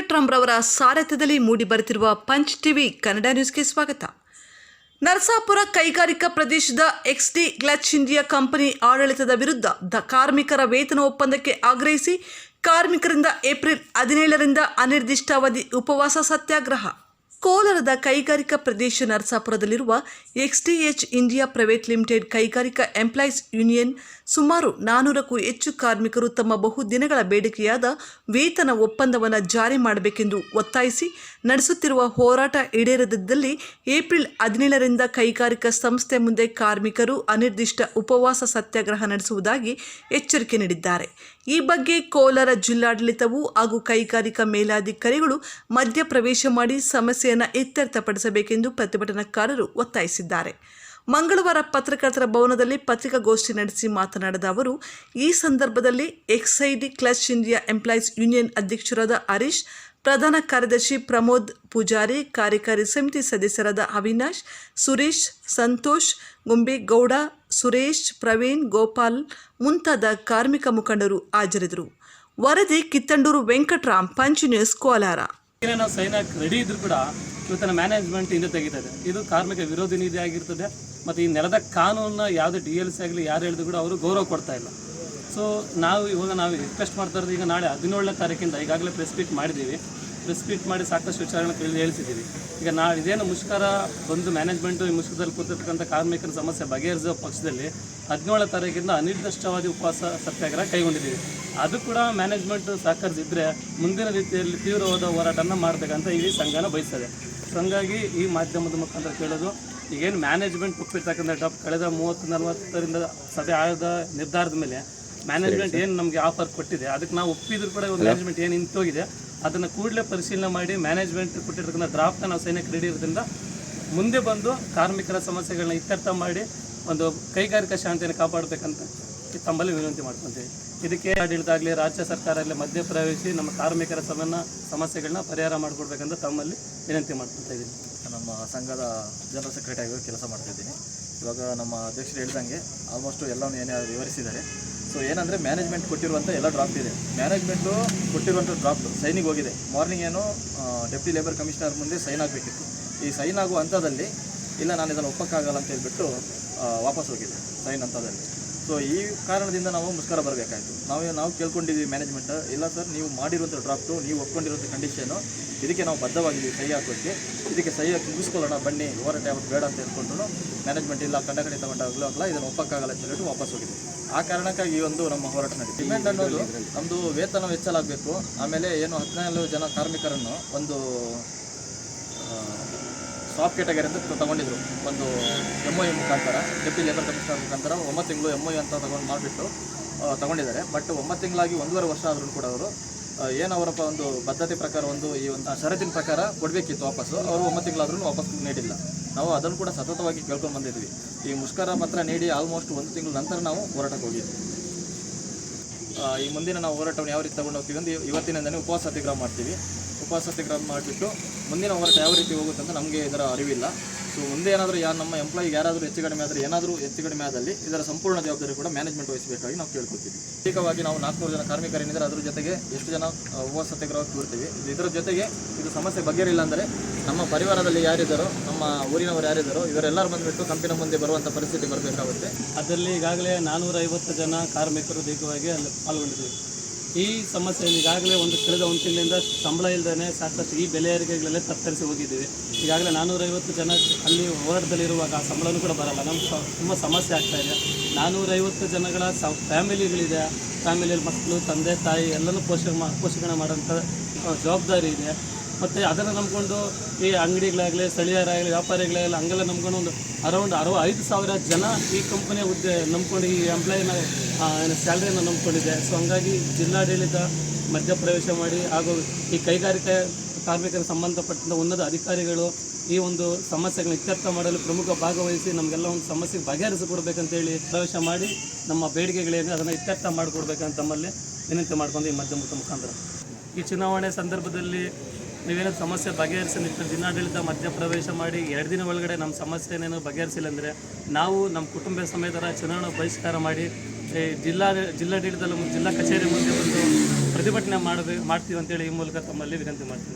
ವೆಂಕಟ್ರಾಮ್ರವರ ಸಾರಥ್ಯದಲ್ಲಿ ಮೂಡಿಬರುತ್ತಿರುವ punch TV Kannada ನ್ಯೂಸ್ಗೆ ಸ್ವಾಗತ. ನರಸಾಪುರ ಕೈಗಾರಿಕಾ ಪ್ರದೇಶದ ಎಕ್ಸ್ಡಿ ಗ್ಲಚ್ ಇಂಡಿಯಾ ಕಂಪನಿ ಆಡಳಿತದ ವಿರುದ್ಧ ದ ಕಾರ್ಮಿಕರ ವೇತನ ಒಪ್ಪಂದಕ್ಕೆ ಆಗ್ರಹಿಸಿ ಕಾರ್ಮಿಕರಿಂದ ಏಪ್ರಿಲ್ ಹದಿನೇಳರಿಂದ ಅನಿರ್ದಿಷ್ಟಾವಧಿ ಉಪವಾಸ ಸತ್ಯಾಗ್ರಹ. ಕೋಲಾರದ ಕೈಗಾರಿಕಾ ಪ್ರದೇಶ ನರಸಾಪುರದಲ್ಲಿರುವ ಎಕ್ಸ್ಟಿಎಚ್ ಇಂಡಿಯಾ ಪ್ರೈವೇಟ್ ಲಿಮಿಟೆಡ್ ಕೈಗಾರಿಕಾ ಎಂಪ್ಲಾಯೀಸ್ ಯೂನಿಯನ್ ಸುಮಾರು ನಾನೂರಕ್ಕೂ ಹೆಚ್ಚು ಕಾರ್ಮಿಕರು ತಮ್ಮ ಬಹುದಿನಗಳ ಬೇಡಿಕೆಯಾದ ವೇತನ ಒಪ್ಪಂದವನ್ನು ಜಾರಿ ಮಾಡಬೇಕೆಂದು ಒತ್ತಾಯಿಸಿ ನಡೆಸುತ್ತಿರುವ ಹೋರಾಟ ಈಡೇರದಿದ್ದಲ್ಲಿ ಏಪ್ರಿಲ್ ಹದಿನೇಳರಿಂದ ಕೈಗಾರಿಕಾ ಸಂಸ್ಥೆ ಮುಂದೆ ಕಾರ್ಮಿಕರು ಅನಿರ್ದಿಷ್ಟ ಉಪವಾಸ ಸತ್ಯಾಗ್ರಹ ನಡೆಸುವುದಾಗಿ ಎಚ್ಚರಿಕೆ ನೀಡಿದ್ದಾರೆ. ಈ ಬಗ್ಗೆ ಕೋಲಾರ ಜಿಲ್ಲಾಡಳಿತವು ಹಾಗೂ ಕೈಗಾರಿಕಾ ಮೇಲಾಧಿಕಾರಿಗಳು ಮಧ್ಯಪ್ರವೇಶ ಮಾಡಿ ಸಮಸ್ಯೆಯನ್ನು ಇತ್ಯರ್ಥಪಡಿಸಬೇಕೆಂದು ಪ್ರತಿಭಟನಾಕಾರರು ಒತ್ತಾಯಿಸಿದ್ದಾರೆ. ಮಂಗಳವಾರ ಪತ್ರಕರ್ತರ ಭವನದಲ್ಲಿ ಪತ್ರಿಕಾಗೋಷ್ಠಿ ನಡೆಸಿ ಮಾತನಾಡಿದ ಅವರು, ಈ ಸಂದರ್ಭದಲ್ಲಿ Exedy clutch India employees union ಅಧ್ಯಕ್ಷರಾದ ಹರೀಶ್, ಪ್ರಧಾನ ಕಾರ್ಯದರ್ಶಿ ಪ್ರಮೋದ್ ಪೂಜಾರಿ, ಕಾರ್ಯಕಾರಿ ಸಮಿತಿ ಸದಸ್ಯರಾದ ಅವಿನಾಶ್, ಸುರೇಶ್, ಸಂತೋಷ್ ಗುಂಬೇಗೌಡ ಸುರೇಶ್, ಪ್ರವೀಣ್, ಗೋಪಾಲ್ ಮುಂತಾದ ಕಾರ್ಮಿಕ ಮುಖಂಡರು ಹಾಜರಿದ್ದರು. ವರದಿ ಕಿತ್ತಂಡೂರು ವೆಂಕಟರಾಮ್, ಪಂಚ್ ನ್ಯೂಸ್ ಕೋಲಾರ. ನಾವು ಸೈನ್ ಹಾಕಿ ರೆಡಿ ಇದ್ರು ಕೂಡ ಇವತ್ತಿನ ಮ್ಯಾನೇಜ್ಮೆಂಟ್ ಹಿಂದೆ ತೆಗಿತದೆ. ಇದು ಕಾರ್ಮಿಕ ವಿರೋಧಿ ನೀತಿ ಆಗಿರ್ತದೆ ಮತ್ತು ಈ ನೆಲದ ಕಾನೂನನ್ನ ಯಾವುದೇ ಡಿ ಎಲ್ ಸಿ ಆಗಲಿ ಯಾರು ಹೇಳಿದ್ರು ಕೂಡ ಅವರು ಗೌರವ ಕೊಡ್ತಾ ಇಲ್ಲ. ಸೊ ನಾವು ಇವಾಗ ನಾವು ರಿಕ್ವೆಸ್ಟ್ ಮಾಡ್ತಾ ಇರೋದು ಈಗ ನಾಳೆ ಹದಿನೇಳನೇ ತಾರೀಕಿಂದ ಈಗಾಗಲೇ ಪ್ರೆಸ್ ಮೀಟ್ ಮಾಡಿದ್ದೀವಿ. ಪ್ರೆಸ್ ಮೀಟ್ ಮಾಡಿ ಸಾಕಷ್ಟು ವಿಚಾರಗಳನ್ನ ಕೇಳಿ ಹೇಳಿಸಿದ್ದೀವಿ. ಈಗ ನಾವು ಇದೇನು ಮುಷ್ಕರ ಬಂದು ಮ್ಯಾನೇಜ್ಮೆಂಟು ಈ ಮುಷ್ಕರದಲ್ಲಿ ಕೂತಿರ್ತಕ್ಕಂಥ ಕಾರ್ಮಿಕರ ಸಮಸ್ಯೆ ಬಗೆಹರಿಸುವ ಪಕ್ಷದಲ್ಲಿ ಹದಿನೇಳು ತಾರೀಕಿಂದ ಅನಿರ್ದಿಷ್ಟವಾದಿ ಉಪವಾಸ ಸತ್ಯಾಗ್ರಹ ಕೈಗೊಂಡಿದ್ದೀವಿ. ಅದು ಕೂಡ ಮ್ಯಾನೇಜ್ಮೆಂಟ್ ಸಹಕರಿಸಿದ್ರೆ ಮುಂದಿನ ರೀತಿಯಲ್ಲಿ ತೀವ್ರವಾದ ಹೋರಾಟನ ಮಾಡಬೇಕಂತ ಈ ಸಂಘನ ಬಯಸ್ತದೆ. ಸೊ ಹಂಗಾಗಿ ಈ ಮಾಧ್ಯಮದ ಮುಖಾಂತರ ಕೇಳೋದು ಈಗೇನು ಮ್ಯಾನೇಜ್ಮೆಂಟ್ ಒಪ್ಪಿರ್ತಕ್ಕಂಥ ಡಾಪ್ ಕಳೆದ ಮೂವತ್ತು ನಲವತ್ತರಿಂದ ಸಭೆ ಆದ ನಿರ್ಧಾರದ ಮೇಲೆ ಮ್ಯಾನೇಜ್ಮೆಂಟ್ ಏನು ನಮಗೆ ಆಫರ್ ಕೊಟ್ಟಿದೆ ಅದಕ್ಕೆ ನಾವು ಒಪ್ಪಿದ್ರು ಕೂಡ ಮ್ಯಾನೇಜ್ಮೆಂಟ್ ಏನು ನಿಂತೋಗಿದೆ ಅದನ್ನು ಕೂಡಲೇ ಪರಿಶೀಲನೆ ಮಾಡಿ ಮ್ಯಾನೇಜ್ಮೆಂಟ್ ಕೊಟ್ಟಿರ್ತಕ್ಕಂಥ ಡ್ರಾಫ್ಟ್ನ ನಾವು ಸೈನ್ಯಕ್ಕೆ ಇರೋದ್ರಿಂದ ಮುಂದೆ ಬಂದು ಕಾರ್ಮಿಕರ ಸಮಸ್ಯೆಗಳನ್ನ ಇತ್ಯರ್ಥ ಮಾಡಿ ಒಂದು ಕೈಗಾರಿಕಾ ಶಾಂತಿಯನ್ನು ಕಾಪಾಡಬೇಕಂತ ತಮ್ಮಲ್ಲಿ ವಿನಂತಿ ಮಾಡ್ಕೊತೀವಿ. ಇದಕ್ಕೆ ಆಡಳಿತ ಆಗಲಿ, ರಾಜ್ಯ ಸರ್ಕಾರ ಆಗಲಿ ಮಧ್ಯಪ್ರವೇಶಿ ನಮ್ಮ ಕಾರ್ಮಿಕರ ಸಮನ್ನ ಸಮಸ್ಯೆಗಳನ್ನ ಪರಿಹಾರ ಮಾಡಿಕೊಡ್ಬೇಕಂತ ತಮ್ಮಲ್ಲಿ ವಿನಂತಿ ಮಾಡ್ಕೊತಾ ಇದ್ದೀನಿ. ನಮ್ಮ ಸಂಘದ ಜನರಲ್ ಸೆಕ್ರೆಟರಿ ಆಗಿ ಕೆಲಸ ಮಾಡ್ತಿದ್ದೀನಿ. ಇವಾಗ ನಮ್ಮ ಅಧ್ಯಕ್ಷರು ಹೇಳ್ದಂಗೆ ಆಲ್ಮೋಸ್ಟ್ ಎಲ್ಲವನ್ನು ಏನೇ ವಿವರಿಸಿದ್ದಾರೆ. ಸೊ ಏನಂದರೆ ಮ್ಯಾನೇಜ್ಮೆಂಟ್ ಕೊಟ್ಟಿರುವಂಥ ಎಲ್ಲ ಡ್ರಾಫ್ಟ್ ಇದೆ. ಮ್ಯಾನೇಜ್ಮೆಂಟು ಕೊಟ್ಟಿರುವಂಥ ಡ್ರಾಫ್ಟ್ ಸೈನಿಗೆ ಹೋಗಿದೆ. ಮಾರ್ನಿಂಗ್ ಏನು ಡೆಪ್ಟಿ ಲೇಬರ್ ಕಮಿಷನರ್ ಮುಂದೆ ಸೈನ್ ಆಗಬೇಕಿತ್ತು. ಈ ಸೈನ್ ಆಗುವ ಹಂತದಲ್ಲಿ, ಇಲ್ಲ ನಾನು ಇದನ್ನು ಒಪ್ಪಕ್ಕಾಗಲ್ಲ ಅಂತ ಹೇಳ್ಬಿಟ್ಟು ವಾಪಸ್ ಹೋಗಿದೆ ಸೈನ್ ಹಂತದಲ್ಲಿ. ಸೊ ಈ ಕಾರಣದಿಂದ ನಾವು ಮುಷ್ಕರ ಬರಬೇಕಾಯಿತು. ನಾವು ನಾವು ಕೇಳ್ಕೊಂಡಿದ್ದೀವಿ ಮ್ಯಾನೇಜ್ಮೆಂಟ್ ಇಲ್ಲ ಸರ್ ನೀವು ಮಾಡಿರುವಂಥ ಡ್ರಾಫ್ಟು ನೀವು ಒಪ್ಕೊಂಡಿರುವಂಥ ಕಂಡೀಷನು ಇದಕ್ಕೆ ನಾವು ಬದ್ಧವಾಗಿದ್ದೀವಿ ಸಹಿ ಹಾಕೋಕ್ಕೆ ಇದಕ್ಕೆ ಸಹಿ ಹಾಕಿ ಮುಗಿಸ್ಕೊಳ್ಳೋಣ, ಬನ್ನಿ, ಹೋರಾಟ ಯಾವತ್ತು ಬೇಡ ಅಂತ ಹೇಳ್ಕೊಂಡು ಮ್ಯಾನೇಜ್ಮೆಂಟ್ ಇಲ್ಲ, ಕಂಡ ಕಡೆ ತಗೊಂಡಾಗಲೂ ಆಗಲ್ಲ ಇದನ್ನು ಒಪ್ಪಕ್ಕಾಗಲ್ಲ ಅಂತ ಹೇಳ್ಬಿಟ್ಟು ವಾಪಸ್ ಹೋಗಿದೆ ಆ ಕಾರಣಕ್ಕಾಗಿ ಈ ಒಂದು ನಮ್ಮ ಹೋರಾಟ ನಡೀತು ಅನ್ನೋದು ನಮ್ಮದು ವೇತನ ಹೆಚ್ಚಲಾಗಬೇಕು ಆಮೇಲೆ ಏನು ಹದಿನಾಲ್ಕು ಜನ ಕಾರ್ಮಿಕರನ್ನು ಒಂದು ಸಾಫ್ಟ್ ಕ್ಯಾಟಗರಿ ಅಂತ ತಗೊಂಡಿದ್ರು. ಒಂದು ಎಂ ಒ ಮುಖಾಂತರ ಡೆಪ್ಟಿ ಲೇಬರ್ ಕಮಿಷನರ್ ಮುಖಾಂತರ ಒಂಬತ್ತು ತಿಂಗಳು ಎಂ ಒ ಅಂತ ತಗೊಂಡು ಮಾಡಿಬಿಟ್ಟು ತಗೊಂಡಿದ್ದಾರೆ. ಬಟ್ ಒಂಬತ್ತು ತಿಂಗಳಾಗಿ ಒಂದೂವರೆ ವರ್ಷ ಆದ್ರೂ ಕೂಡ ಅವರು ಏನು ಅವರಪ್ಪ ಒಂದು ಬದ್ಧತೆ ಪ್ರಕಾರ ಒಂದು ಈ ಒಂದು ಷರತ್ತಿನ ಪ್ರಕಾರ ಕೊಡಬೇಕಿತ್ತು ವಾಪಸ್ಸು, ಅವರು ಒಂಬತ್ತು ತಿಂಗಳಾದ್ರೂ ವಾಪಸ್ ನೀಡಿಲ್ಲ. ನಾವು ಅದನ್ನು ಕೂಡ ಸತತವಾಗಿ ಕೇಳ್ಕೊಂಡು ಬಂದಿದ್ವಿ. ಈ ಮುಷ್ಕರ ಪತ್ರ ನೀಡಿ ಆಲ್ಮೋಸ್ಟ್ ಒಂದು ತಿಂಗಳ ನಂತರ ನಾವು ಹೋರಾಟಕ್ಕೆ ಹೋಗಿದ್ವಿ. ಈ ಮುಂದಿನ ನಾವು ಹೋರಾಟವನ್ನು ಯಾವ ರೀತಿ ತಗೊಂಡು ಹೋಗ್ತೀವಿ ಅಂದ್ರೆ ಇವತ್ತಿನಿಂದನೇ ಉಪವಾಸ ಸತ್ಯಾಗ್ರಹ ಮಾಡ್ತೀವಿ. ಉಪವಾಸ ಸತ್ಯಾಗ್ರಹ ಮಾಡಿಬಿಟ್ಟು ಮುಂದಿನ ಹೋರಾಟ ಯಾವ ರೀತಿ ಹೋಗುತ್ತೆ ಅಂತ ನಮಗೆ ಇದರ ಅರಿವಿಲ್ಲ. ಸೊ ಮುಂದೆ ಏನಾದರೂ ಯಾರು ನಮ್ಮ ಎಂಪ್ಲಾಯಿಗೆ ಯಾರಾದರೂ ಹೆಚ್ಚು ಕಡಿಮೆ ಆದರೆ ಏನಾದರೂ ಹೆಚ್ಚು ಕಡಿಮೆ ಆದಲ್ಲಿ ಇದರ ಸಂಪೂರ್ಣ ಜವಾಬ್ದಾರಿ ಕೂಡ ಮ್ಯಾನೇಜ್ಮೆಂಟ್ ವಹಿಸಬೇಕಾಗಿ ನಾವು ಕೇಳ್ಕೊತೀವಿ. ಪ್ರತ್ಯೇಕವಾಗಿ ನಾವು ನಾಲ್ಕುನೂರು ಜನ ಕಾರ್ಮಿಕರೇನಿದ್ದಾರೆ ಅದ್ರ ಜೊತೆಗೆ ಎಷ್ಟು ಜನ ಉಪವಾಸ ಸತ್ಯಾಗ್ರಹಕ್ಕೆ ಕೂರ್ತೀವಿ. ಇದರ ಜೊತೆಗೆ ಇದು ಸಮಸ್ಯೆ ಬಗೆಹರಿಲ್ಲ ಅಂದರೆ ನಮ್ಮ ಪರಿವಾರದಲ್ಲಿ ಯಾರಿದ್ದಾರೋ ನಮ್ಮ ಊರಿನವರು ಯಾರಿದ್ದಾರೋ ಇವರೆಲ್ಲರೂ ಬಂದುಬಿಟ್ಟು ಕಂಪಿನ ಮುಂದೆ ಬರುವಂಥ ಪರಿಸ್ಥಿತಿ ಬರಬೇಕಾಗುತ್ತೆ. ಅದರಲ್ಲಿ ಈಗಾಗಲೇ ನಾನ್ನೂರೈವತ್ತು ಜನ ಕಾರ್ಮಿಕರು ದೀರ್ಘವಾಗಿ ಅಲ್ಲಿ ಪಾಲ್ಗೊಂಡಿದ್ದೀವಿ. ಈ ಸಮಸ್ಯೆಯಲ್ಲಿ ಈಗಾಗಲೇ ಒಂದು ಕಳೆದ ಒಂದು ತಿಂಗಳಿಂದ ಸಂಬಳ ಇಲ್ಲದೇ ಸಾಕಷ್ಟು ಈ ಬೆಲೆ ಏರಿಕೆಗಳಲ್ಲೇ ತತ್ತರಿಸಿ ಹೋಗಿದ್ದೀವಿ. ಈಗಾಗಲೇ ನಾನ್ನೂರೈವತ್ತು ಜನ ಅಲ್ಲಿ ಹೋರಾಟದಲ್ಲಿರುವಾಗ ಆ ಸಂಬಳನೂ ಕೂಡ ಬರಲ್ಲ. ನಮ್ಗೆ ತುಂಬ ಸಮಸ್ಯೆ ಆಗ್ತಾ ಇದೆ. ನಾನ್ನೂರೈವತ್ತು ಜನಗಳ ಸ ಫ್ಯಾಮಿಲಿಗಳಿದೆ. ಫ್ಯಾಮಿಲಿಯಲ್ಲಿ ಮಕ್ಕಳು, ತಂದೆ, ತಾಯಿ ಎಲ್ಲನೂ ಪೋಷಣೆ ಮಾ ಪೋಷಣೆ ಮಾಡೋಂಥ ಜವಾಬ್ದಾರಿ ಇದೆ. ಮತ್ತು ಅದನ್ನು ನಂಬ್ಕೊಂಡು ಈ ಅಂಗಡಿಗಳಾಗಲಿ, ಸ್ಥಳೀಯರಾಗಲಿ, ವ್ಯಾಪಾರಿಗಳಾಗಲಿ, ಹಂಗೆಲ್ಲ ನಂಬ್ಕೊಂಡು ಒಂದು ಅರೌಂಡ್ ಅರವ ಐದು ಸಾವಿರ ಜನ ಈ ಕಂಪನಿಯ ಹುದ್ದೆ ನಂಬ್ಕೊಂಡು ಈ ಎಂಪ್ಲಾಯಿನ ಸ್ಯಾಲ್ರಿಯನ್ನು ನಂಬ್ಕೊಂಡಿದೆ. ಸೊ ಹಂಗಾಗಿ ಜಿಲ್ಲಾಡಳಿತ ಮಧ್ಯಪ್ರವೇಶ ಮಾಡಿ ಹಾಗೂ ಈ ಕೈಗಾರಿಕೆ ಕಾರ್ಮಿಕರಿಗೆ ಸಂಬಂಧಪಟ್ಟಂಥ ಉನ್ನತ ಅಧಿಕಾರಿಗಳು ಈ ಒಂದು ಸಮಸ್ಯೆಗಳನ್ನ ಇತ್ಯರ್ಥ ಮಾಡಲು ಪ್ರಮುಖ ಭಾಗವಹಿಸಿ ನಮಗೆಲ್ಲ ಒಂದು ಸಮಸ್ಯೆಗೆ ಬಗೆಹರಿಸಿಕೊಡ್ಬೇಕಂತೇಳಿ ಪ್ರವೇಶ ಮಾಡಿ ನಮ್ಮ ಬೇಡಿಕೆಗಳೇನು ಅದನ್ನು ಇತ್ಯರ್ಥ ಮಾಡಿಕೊಡ್ಬೇಕಂತ ತಮ್ಮಲ್ಲಿ ವಿನಂತಿ ಮಾಡ್ಕೊಂಡು ಈ ಮಧ್ಯಮ ಮುಖಾಂತರ. ಈ ಚುನಾವಣೆ ಸಂದರ್ಭದಲ್ಲಿ ನೀವೇನೋ ಸಮಸ್ಯೆ ಬಗೆಹರಿಸಿ ನಿಂತು ಜಿಲ್ಲಾಡಳಿತ ಮಧ್ಯಪ್ರವೇಶ ಮಾಡಿ ಎರಡು ದಿನ ಒಳಗಡೆ ನಮ್ಮ ಸಮಸ್ಯೆ ಏನೇನು ಬಗೆಹರಿಸಿಲ್ಲ ಅಂದರೆ ನಾವು ನಮ್ಮ ಕುಟುಂಬ ಸಮೇತರ ಚುನಾವಣಾ ಬಹಿಷ್ಕಾರ ಮಾಡಿ ಜಿಲ್ಲಾ ಜಿಲ್ಲಾಡಳಿತದಲ್ಲಿ ಜಿಲ್ಲಾ ಕಚೇರಿ ಮುಂದೆ ಬಂದು ಪ್ರತಿಭಟನೆ ಮಾಡಬೇಕು ಮಾಡ್ತೀವಿ ಅಂತೇಳಿ ಈ ಮೂಲಕ ತಮ್ಮಲ್ಲಿ ವಿನಂತಿ ಮಾಡ್ತೀನಿ.